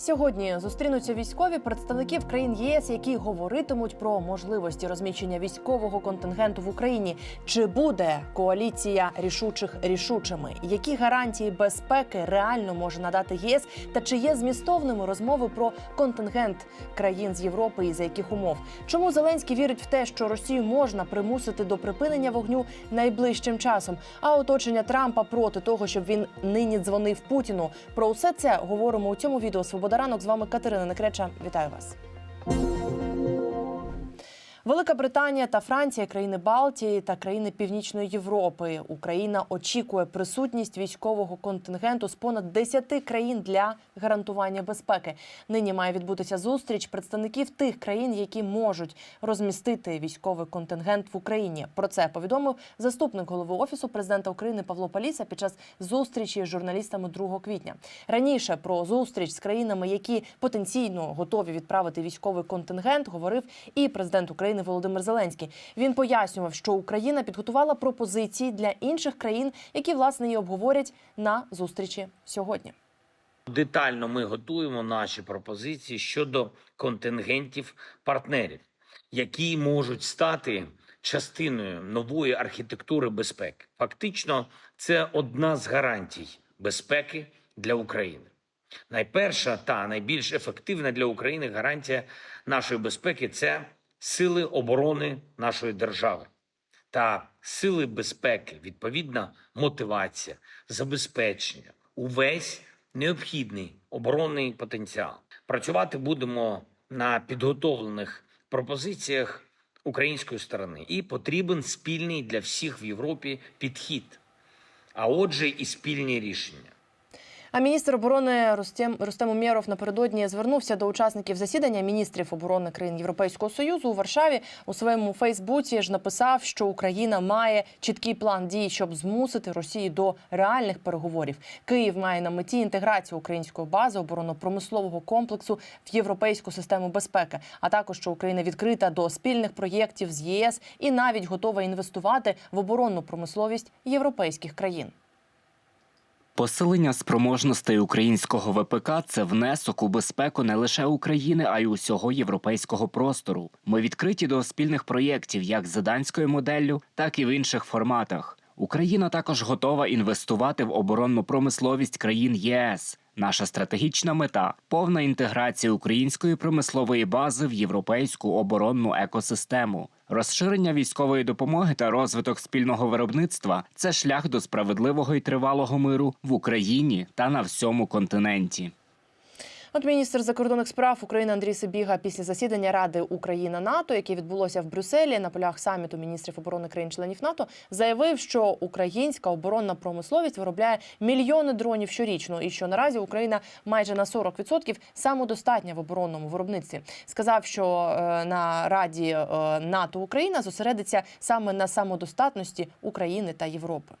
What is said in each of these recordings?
Сьогодні зустрінуться військові представників країн ЄС, які говоритимуть про можливості розміщення військового контингенту в Україні. Чи буде коаліція рішучих рішучими? Які гарантії безпеки реально може надати ЄС? Та чи є змістовними розмови про контингент країн з Європи і за яких умов? Чому Зеленський вірить в те, що Росію можна примусити до припинення вогню найближчим часом? А оточення Трампа проти того, щоб він нині дзвонив Путіну. Про усе це говоримо у цьому відео. Свобода ранок з вами Катерина Некреча. Вітаю вас. Велика Британія та Франція, країни Балтії та країни Північної Європи. Україна очікує присутність військового контингенту з понад 10 країн для гарантування безпеки. Нині має відбутися зустріч представників тих країн, які можуть розмістити військовий контингент в Україні. Про це повідомив заступник голови офісу президента України Павло Паліса під час зустрічі з журналістами 2 квітня. Раніше про зустріч з країнами, які потенційно готові відправити військовий контингент, говорив і президент України Володимир Зеленський. Він пояснював, що Україна підготувала пропозиції для інших країн, які власне і обговорять на зустрічі сьогодні. Детально ми готуємо наші пропозиції щодо контингентів партнерів, які можуть стати частиною нової архітектури безпеки. Фактично, це одна з гарантій безпеки для України. Найперша та найбільш ефективна для України гарантія нашої безпеки це сили оборони нашої держави та сили безпеки, відповідна мотивація, забезпечення, увесь необхідний оборонний потенціал. Працювати будемо на підготовлених пропозиціях української сторони, і потрібен спільний для всіх в Європі підхід, а отже, і спільні рішення. А міністр оборони Рустем Рустем Умєров напередодні звернувся до учасників засідання міністрів оборони країн Європейського союзу у Варшаві. У своєму Фейсбуці ж написав, що Україна має чіткий план дій, щоб змусити Росію до реальних переговорів. Київ має на меті інтеграцію української бази оборонно-промислового комплексу в європейську систему безпеки, а також що Україна відкрита до спільних проєктів з ЄС і навіть готова інвестувати в оборонну промисловість європейських країн. Посилення спроможностей українського ВПК це внесок у безпеку не лише України, а й усього європейського простору. Ми відкриті до спільних проєктів як за данською моделлю, так і в інших форматах. Україна також готова інвестувати в оборонну промисловість країн ЄС. Наша стратегічна мета повна інтеграція української промислової бази в європейську оборонну екосистему. Розширення військової допомоги та розвиток спільного виробництва це шлях до справедливого і тривалого миру в Україні та на всьому континенті. От міністр закордонних справ України Андрій Сибіга після засідання Ради Україна НАТО, яке відбулося в Брюсселі на полях саміту міністрів оборони країн-членів НАТО, заявив, що українська оборонна промисловість виробляє мільйони дронів щорічно, і що наразі Україна майже на 40% самодостатня в оборонному виробництві. Сказав, що е, на Раді е, НАТО Україна зосередиться саме на самодостатності України та Європи.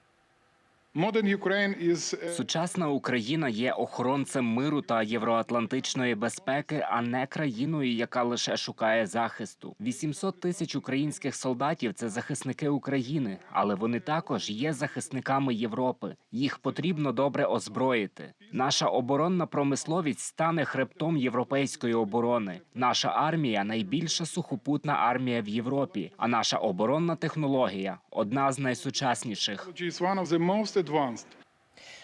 Сучасна Україна є охоронцем миру та євроатлантичної безпеки, а не країною, яка лише шукає захисту. 800 тисяч українських солдатів це захисники України, але вони також є захисниками Європи. Їх потрібно добре озброїти. Наша оборонна промисловість стане хребтом європейської оборони. Наша армія найбільша сухопутна армія в Європі, а наша оборонна технологія одна з найсучасніших. advanced.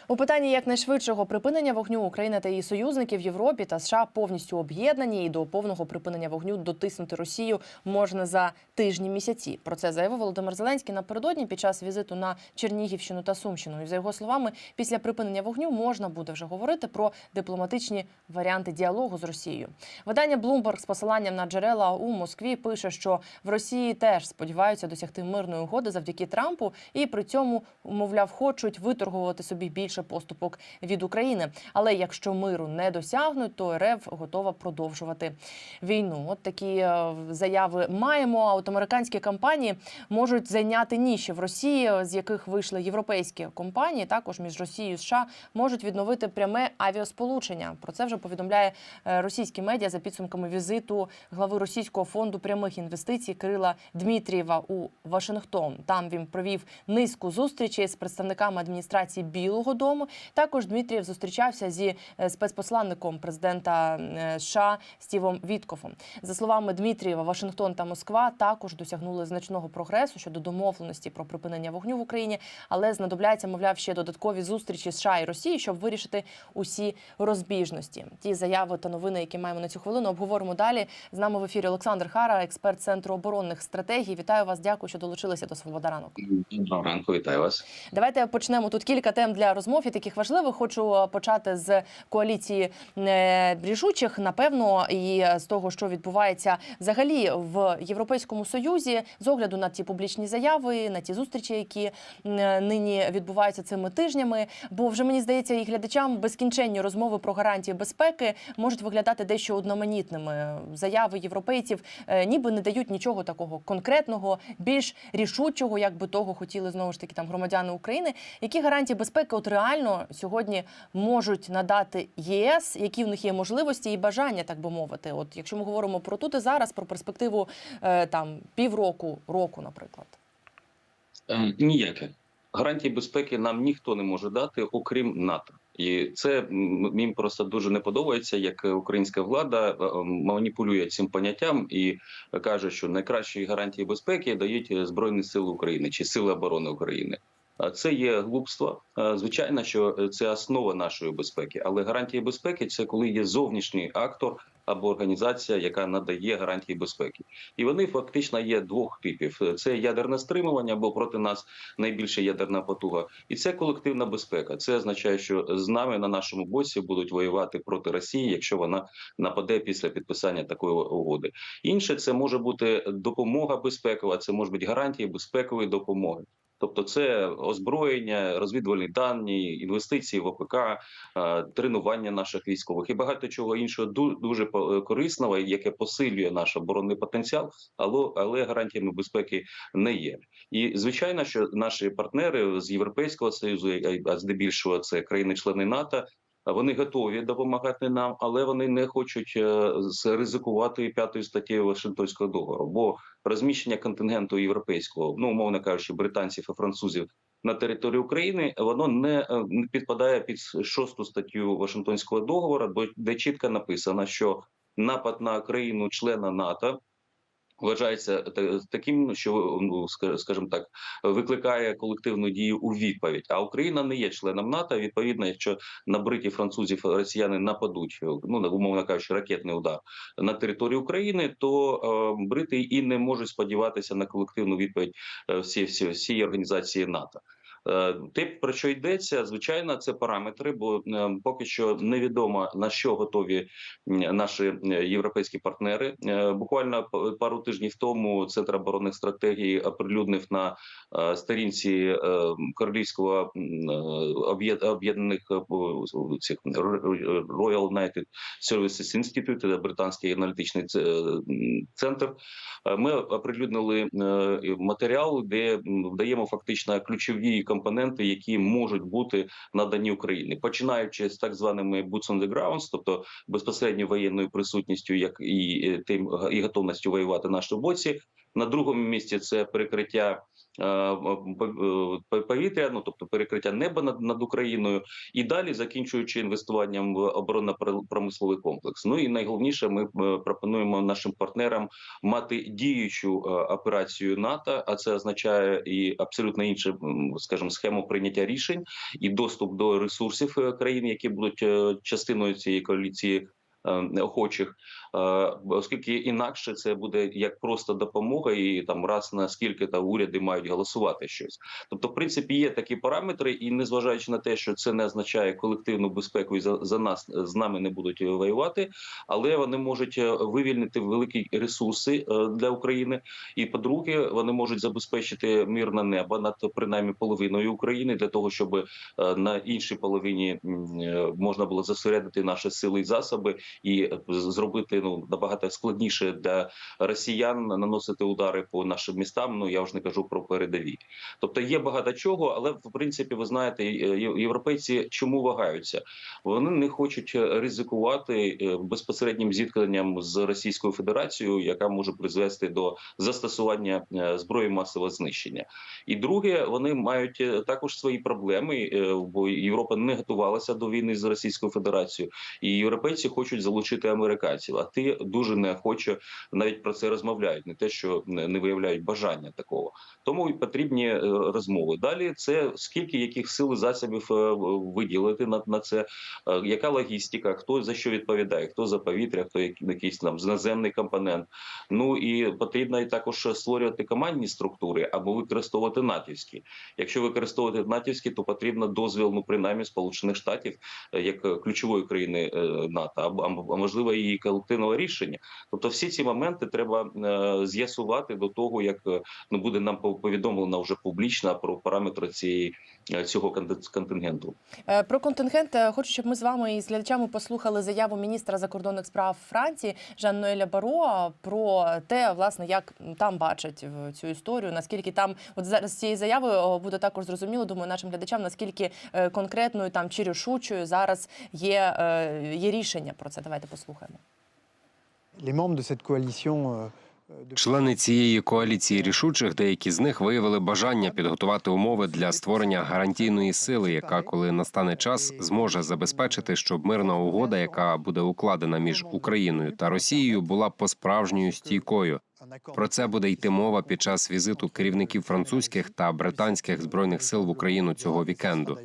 У питанні якнайшвидшого припинення вогню Україна та її союзники в Європі та США повністю об'єднані і до повного припинення вогню дотиснути Росію можна за тижні місяці. Про це заявив Володимир Зеленський напередодні під час візиту на Чернігівщину та Сумщину. І за його словами, після припинення вогню можна буде вже говорити про дипломатичні варіанти діалогу з Росією. Видання Bloomberg з посиланням на джерела у Москві пише, що в Росії теж сподіваються досягти мирної угоди завдяки Трампу, і при цьому, мовляв, хочуть виторгувати собі більше поступок від України. Але якщо миру не досягнуть, то РФ готова продовжувати війну. От такі е, заяви маємо. А от американські компанії можуть зайняти ніші в Росії, з яких вийшли європейські компанії. Також між Росією і США можуть відновити пряме авіасполучення. Про це вже повідомляє е, російські медіа за підсумками візиту глави російського фонду прямих інвестицій Кирила Дмитрієва у Вашингтон. Там він провів низку зустрічей з представниками адміністрації Білого Дому. Додому. Також Дмитрієв зустрічався зі е, спецпосланником президента е, США Стівом Віткофом. За словами Дмитрієва, Вашингтон та Москва також досягнули значного прогресу щодо домовленості про припинення вогню в Україні, але знадобляться, мовляв, ще додаткові зустрічі США і Росії, щоб вирішити усі розбіжності. Ті заяви та новини, які маємо на цю хвилину, обговоримо далі. З нами в ефірі Олександр Хара, експерт центру оборонних стратегій. Вітаю вас. Дякую, що долучилися до Свобода ранок. Доброго ранку, вітаю вас. Давайте почнемо тут кілька тем для розмов і таких важливих. Хочу е, почати з коаліції е, рішучих, напевно, і з того, що відбувається взагалі в Європейському Союзі, з огляду на ті публічні заяви, на ті зустрічі, які е, нині відбуваються цими тижнями. Бо вже мені здається, і глядачам безкінченні розмови про гарантії безпеки можуть виглядати дещо одноманітними. Заяви європейців ніби не дають нічого такого конкретного, більш рішучого, як би того хотіли знову ж таки там громадяни України. Які гарантії безпеки от реально сьогодні можуть надати ЄС, які в них є можливості і бажання, так би мовити? От якщо ми говоримо про тут і зараз, про перспективу е, там півроку, року, наприклад. Е, Ніяке гарантії безпеки нам ніхто не може дати, окрім НАТО. І це мені просто дуже не подобається, як українська влада е, маніпулює цим поняттям і каже, що найкращі гарантії безпеки дають Збройні Сили України чи Сили оборони України. Це є глупство. Е, Звичайно, що це основа нашої безпеки, але гарантії безпеки це коли є зовнішній актор або організація, яка надає гарантії безпеки, і вони фактично є двох типів: це ядерне стримування, бо проти нас найбільша ядерна потуга, і це колективна безпека. Це означає, що з нами на нашому боці будуть воювати проти Росії, якщо вона нападе після підписання такої угоди. Інше це може бути допомога безпекова, це може бути гарантії безпекової допомоги. Тобто, це озброєння, розвідувальні дані, інвестиції в ОПК, е, тренування наших військових і багато чого іншого ду- дуже корисного, яке посилює наш оборонний потенціал, але, але гарантіями безпеки не є. І звичайно, що наші партнери з Європейського союзу, а здебільшого це країни-члени НАТО. Вони готові допомагати нам, але вони не хочуть е, ризикувати п'ятою статтєю Вашингтонського договору. Бо розміщення контингенту європейського, ну умовно кажучи, британців і французів на території України, воно не, е, підпадає під шосту статтю Вашингтонського договору, де чітко написано, що напад на країну-члена НАТО. Вважається таким, що ну скажімо так, викликає колективну дію у відповідь. А Україна не є членом НАТО. Відповідно, якщо на бриті французів, росіяни нападуть, ну умовно кажучи, ракетний удар на територію України, то е, брити і не можуть сподіватися на колективну відповідь всієї всі, всі, всієї організації НАТО. Те, про що йдеться, звичайно, це параметри, бо е, поки що невідомо на що готові наші е, європейські партнери. Е, Буквально пару тижнів тому Центр оборонних стратегій оприлюднив на сторінці королівського об'єднаних цих Royal United Services Institute, британський аналітичний центр. Ми оприлюднили матеріал, де даємо фактично ключові компоненти, які можуть бути надані Україні, починаючи з так званими boots on the ground, тобто безпосередньо воєнною присутністю, як і е, тим і готовністю воювати на нашому боці. На другому місці це перекриття повітря, ну тобто перекриття неба над, над Україною, і далі закінчуючи інвестуванням в оборонно-промисловий комплекс. Ну і найголовніше, ми е, пропонуємо нашим партнерам мати діючу е, операцію НАТО, а це означає і абсолютно інше, м, скажімо, схему прийняття рішень і доступ до ресурсів е, країн, які будуть е, частиною цієї коаліції. Е, Охочих, е, оскільки інакше це буде як просто допомога, і там раз на скільки та уряди мають голосувати щось. Тобто, в принципі, є такі параметри, і незважаючи на те, що це не означає колективну безпеку, і за, за нас з нами не будуть воювати, але вони можуть е, вивільнити великі ресурси для України. І по-друге, вони можуть забезпечити мирне небо над принаймні половиною України для того, щоб на іншій половині можна було зосередити наші сили і засоби і е, зробити ну набагато складніше для росіян наносити удари по нашим містам. Ну я вже не кажу про передові. Тобто є багато чого, але в принципі, ви знаєте, є- європейці чому вагаються? Вони не хочуть е, ризикувати е, безпосереднім зіткненням з Російською Федерацією, яка може призвести до застосування е, зброї масового знищення. І друге, вони мають е, також свої проблеми, е, бо Європа не готувалася до війни з Російською Федерацією, і європейці хочуть залучити американців. А ті дуже неохоче навіть про це розмовляють, не те, що не виявляють бажання такого. Тому і потрібні е, розмови. Далі це скільки яких сил і засобів е, виділити на, на це, е, яка логістика, хто за що відповідає, хто за повітря, хто як- якийсь там наземний компонент. Ну і потрібно і також створювати командні структури або використовувати натівські. Якщо використовувати натівські, то потрібно дозвіл, ну принаймні Сполучених Штатів як ключової країни НАТО, або а можливо і колективного рішення. Тобто, всі ці моменти треба е, з'ясувати до того, як е, ну буде нам пов- повідомлено вже публічно про параметри цієї цього контингенту. Е, Про контингент е, хочу, щоб ми з вами і з глядачами послухали заяву міністра закордонних справ Франції Жан Ноеля Баро про те, власне, як там бачать цю історію. Наскільки там, от зараз з цієї заяви буде також зрозуміло, думаю, нашим глядачам, наскільки е, конкретною там чи рішучою зараз є, е, є рішення про це. Давайте послухаємо. Les membres de cette coalition euh, Члени цієї коаліції рішучих, деякі з них виявили бажання підготувати умови для створення гарантійної сили, яка, коли настане час, зможе забезпечити, щоб мирна угода, яка буде укладена між Україною та Росією, була по-справжньою стійкою. un accord Про це буде йти мова під час візиту керівників французьких та британських збройних сил в Україну цього вікенду.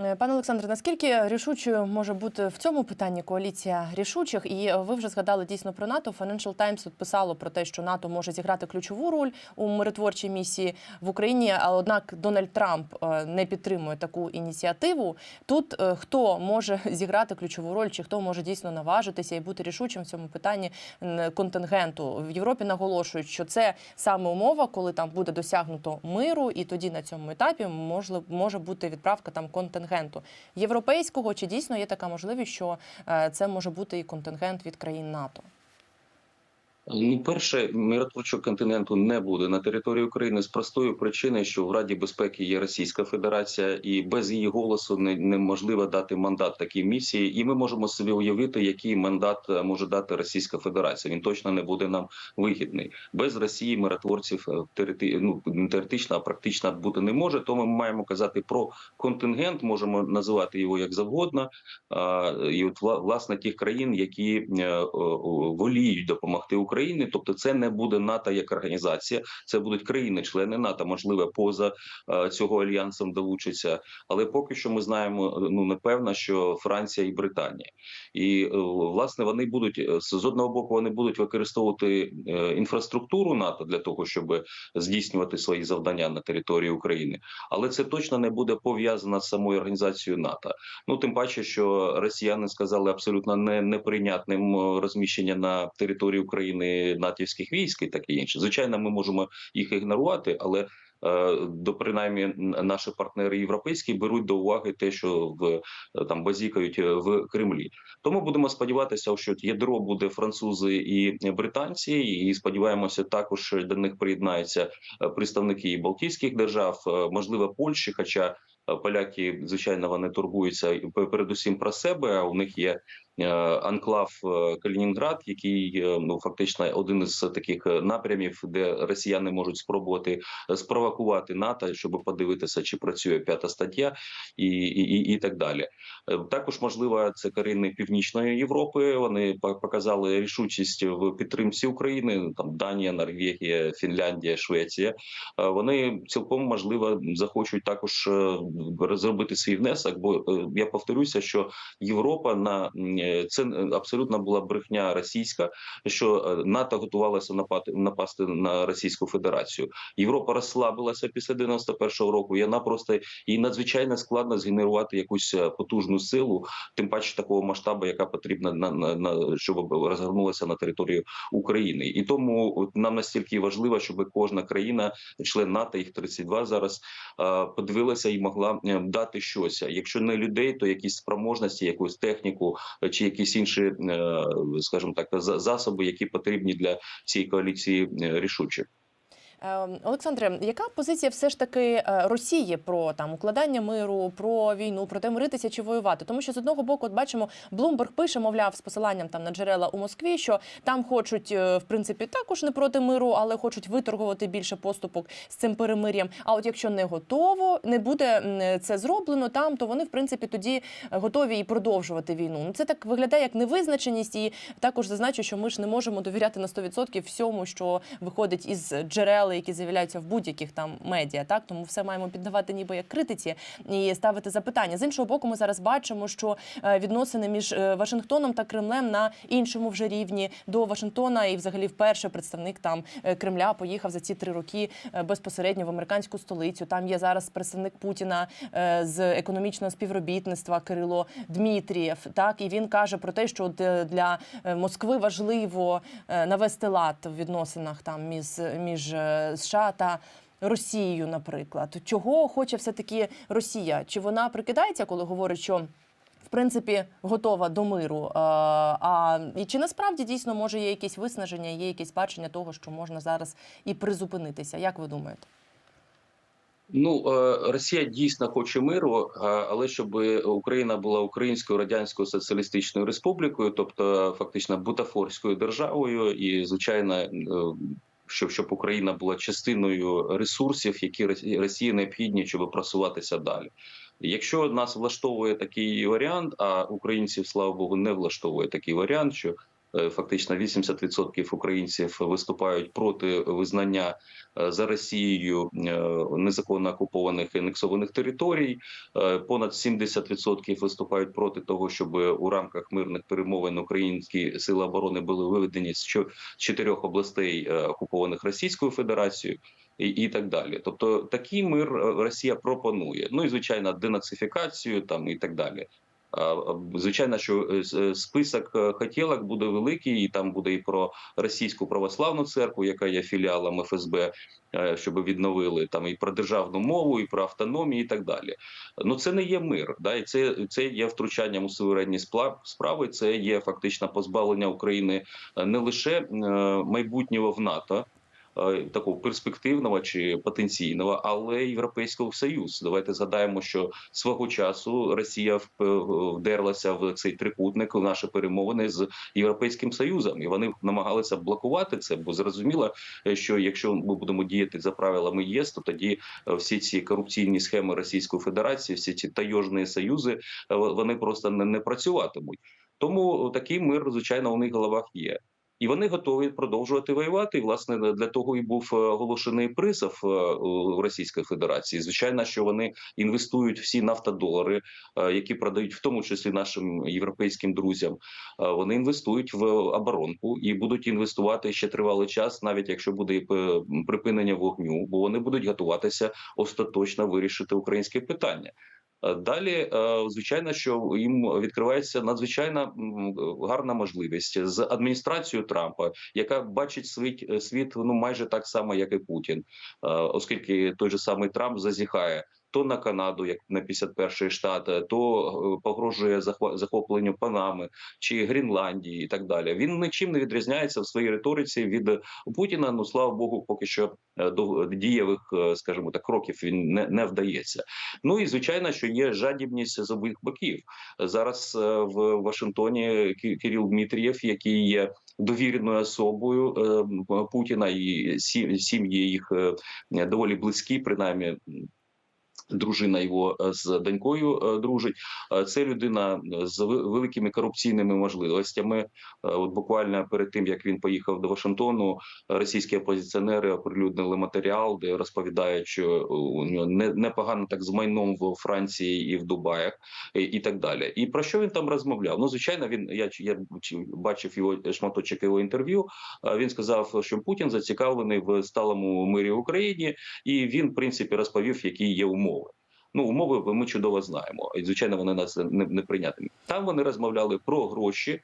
Е, Пане Олександре, наскільки рішучою може бути в цьому питанні коаліція рішучих? І е, ви вже згадали дійсно про НАТО. Financial Times тут писало про те, що НАТО може зіграти ключову роль у миротворчій місії в Україні. А однак Дональд Трамп е, не підтримує таку ініціативу. Тут хто може зіграти ключову роль, чи хто може дійсно наважитися і бути рішучим в цьому питанні контингенту в Європі? Наголошують, що це саме умова, коли там буде досягнуто миру, і тоді на цьому етапі може бути відправка там контингенту європейського. Чи дійсно є така можливість, що е, це може бути і контингент від країн НАТО? Ну, перше, миротворчого континенту не буде на території України з простої причини, що в Раді безпеки є Російська Федерація, і без її голосу не, неможливо дати мандат такій місії. І ми можемо собі уявити, який мандат е, може дати Російська Федерація. Він точно не буде нам вигідний. Без Росії миротворців е, теорети... ну, теоретично, а практично бути не може. Тому ми маємо казати про контингент, можемо називати його як завгодно. І от власне тих країн, які е, воліють допомогти Україні, тобто це не буде НАТО як організація, це будуть країни-члени НАТО, можливо, поза е, цього альянсом долучаться. Але поки що ми знаємо е, ну напевно, що Франція і Британія, і е, власне вони будуть з одного боку, вони будуть використовувати інфраструктуру НАТО для того, щоб здійснювати свої завдання на території України, але це точно не буде пов'язано з самою організацією НАТО. Ну тим паче, що росіяни сказали абсолютно не неприйнятним розміщення на території України натівських військ і таке інше. Звичайно, ми можемо їх ігнорувати, але е, до принаймні наші партнери європейські беруть до уваги те, що в е, там базікають е, в Кремлі. Тому будемо сподіватися, що ядро буде французи і британці, і сподіваємося, також до них приєднаються представники Балтійських держав, можливо, Польщі, хоча. Поляки, звичайно, вони турбуються передусім про себе. А у них є анклав е, Калінінград, який е, ну фактично один із таких е, напрямів, де росіяни можуть спробувати е, спровокувати НАТО, щоб подивитися, чи працює п'ята стаття, і, і, і, так далі. Е, Також можливо, це країни Північної Європи. Вони показали рішучість в підтримці України. Там Данія, Норвегія, Фінляндія, Швеція. Е, Вони цілком можливо захочуть також е, зробити свій внесок. Бо е, я повторюся, що Європа на е, це абсолютно була брехня російська, що е, НАТО готувалося напати напасти на Російську Федерацію. Європа розслабилася після 91-го року. І вона просто їй надзвичайно складно згенерувати якусь е, потужну силу, тим паче такого масштабу, яка потрібна на, на, на щоб розгорнулася на територію України. І тому нам настільки важливо, щоб кожна країна, член НАТО, їх 32 зараз, е, подивилася і могла дати щось. Якщо не людей, то якісь спроможності, якусь техніку, чи якісь інші, е, скажімо так, засоби, які потрібні для цієї коаліції е, рішучих. Е, Олександре, яка позиція все ж таки е, Росії про там укладання миру, про війну, про те миритися чи воювати? Тому що з одного боку, от бачимо, Блумберг пише, мовляв, з посиланням там на джерела у Москві, що там хочуть е, в принципі також не проти миру, але хочуть виторгувати більше поступок з цим перемир'ям. А от якщо не готово, не буде це зроблено там, то вони в принципі тоді готові і продовжувати війну. Ну це так виглядає як невизначеність, і також зазначу, що ми ж не можемо довіряти на 100% всьому, що виходить із джерел, які з'являються в будь-яких там медіа. Так тому все маємо піддавати ніби як критиці і ставити запитання. З іншого боку, ми зараз бачимо, що е, відносини між е, Вашингтоном та Кремлем на іншому вже рівні до Вашингтона, і взагалі вперше представник там е, Кремля поїхав за ці три роки безпосередньо в американську столицю. Там є зараз представник Путіна з економічного співробітництва Кирило Дмитрієв. Так і він каже про те, що для Москви важливо навести лад в відносинах там між, між США та. Росією, наприклад, чого хоче все таки Росія? Чи вона прикидається, коли говорить, що в принципі готова до миру? Е, А і чи насправді дійсно може є якісь виснаження, є якесь бачення того, що можна зараз і призупинитися? Як ви думаєте? Ну е, Росія дійсно хоче миру, але щоб Україна була українською радянською соціалістичною республікою, тобто фактично бутафорською державою, і звичайно, е, щоб, щоб Україна була частиною ресурсів, які Росі- Росії необхідні, щоб просуватися далі. Якщо нас влаштовує такий варіант, а українців, слава Богу, не влаштовує такий варіант, що фактично 80% українців виступають проти визнання е, за Росією е, незаконно окупованих і анексованих територій. Е, Понад 70% виступають проти того, щоб у рамках мирних перемовин українські сили оборони були виведені з чо- чотирьох областей е, окупованих Російською Федерацією. І, і так далі, тобто такий мир е, Росія пропонує. Ну і звичайно, денацифікацію там і так далі. Звичайно, що е, е, список е, хотілок буде великий, і там буде і про російську православну церкву, яка є філіалом ФСБ, щоб відновили там і про державну мову, і про автономію, і так далі. Ну це не є мир, да і це, це є втручанням у суверенні справи. Це є фактично позбавлення України не лише майбутнього в НАТО. Е, Такого перспективного чи потенційного, але Європейського Союзу. Давайте згадаємо, що свого часу Росія вп- вдерлася в цей трикутник у наші перемовини з Європейським Союзом, і вони намагалися блокувати це, бо зрозуміло, е, що якщо ми будемо діяти за правилами ЄС, то тоді е, всі ці корупційні схеми Російської Федерації, всі ці тайожні союзи, е, вони просто не працюватимуть. Тому такий мир, звичайно, у них в головах є. І вони готові продовжувати воювати. І, власне, для того і був е, оголошений призов е, у Російської Федерації. Звичайно, що вони інвестують всі нафтодолари, е, які продають в тому числі нашим європейським друзям. Вони інвестують в оборонку і будуть інвестувати ще тривалий час, навіть якщо буде припинення вогню, бо вони будуть готуватися остаточно вирішити українське питання. Е, Далі, е, звичайно, що їм відкривається надзвичайно гарна можливість з адміністрацією Трампа, яка бачить світ світ ну майже так само, як і Путін, Е, оскільки той же самий Трамп зазіхає. То на Канаду, як на 51-й штат, то е, погрожує захопленню Панами чи Гренландії, і так далі. Він нічим не відрізняється в своїй риториці від Путіна. Ну слава Богу, поки що е, до дієвих, е, скажімо так, кроків він не, не вдається. Ну і звичайно, що є жадібність з обох боків. Зараз е, в Вашингтоні Ки- Кирил Дмитрієв, який є довіреною особою е, Путіна, і сі- сім'ї їх е, доволі близькі, принаймні. Дружина його е, з донькою е, дружить. Е, Це людина з великими корупційними можливостями. От буквально перед тим як він поїхав до Вашингтону, російські опозиціонери оприлюднили матеріал, де розповідають, що у нього не- непогано так з майном в Франції і в Дубаях, і, так далі. І про що він там розмовляв? Ну, звичайно, він я, я бачив його шматочок його інтерв'ю. Він сказав, що Путін зацікавлений в сталому мирі в Україні, і він, в принципі, розповів, які є умови. Ну, умови ми чудово знаємо, і звичайно, вони нас не, не прийнятимі. Там вони розмовляли про гроші,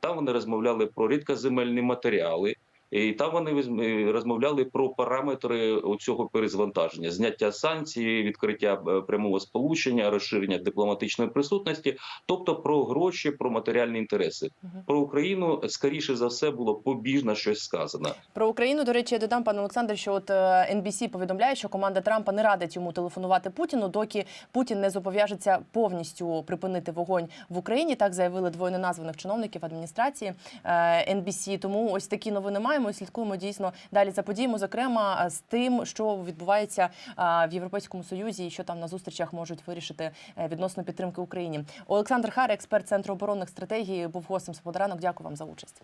там вони розмовляли про рідкоземельні матеріали. І там вони е, розмовляли про параметри цього перезвантаження: зняття санкцій, відкриття е, прямого сполучення, розширення дипломатичної присутності, тобто про гроші, про матеріальні інтереси. Про Україну скоріше за все було побіжно щось сказано. Про Україну, до речі, я додам, пане Олександр, що от е, NBC повідомляє, що команда Трампа не радить йому телефонувати Путіну, доки Путін не зобов'яжеться повністю припинити вогонь в Україні. Так заявили двоє неназваних чиновників адміністрації е, NBC. Тому ось такі новини маємо і слідкуємо дійсно далі за подіями, зокрема е, з тим, що відбувається е, в Європейському Союзі, і що там на зустрічах можуть вирішити е, відносно підтримки Україні. Олександр Хар, експерт центру оборонних стратегій, був гостем сподаранок. Дякую вам за участь.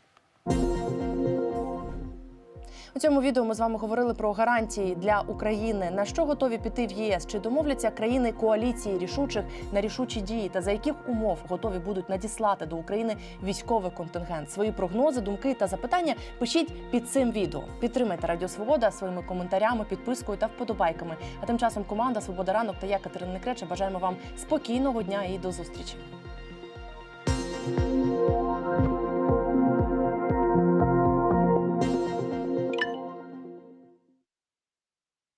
У цьому відео ми з вами говорили про гарантії для України, на що готові піти в ЄС, чи домовляться країни коаліції рішучих на рішучі дії, та за яких умов готові будуть надіслати до України військовий контингент. Свої прогнози, думки та запитання пишіть під цим відео. Підтримайте Радіо Свобода своїми коментарями, підпискою та вподобайками. А тим часом команда Свобода ранок та я Катерина Некреча бажаємо вам спокійного дня і до зустрічі.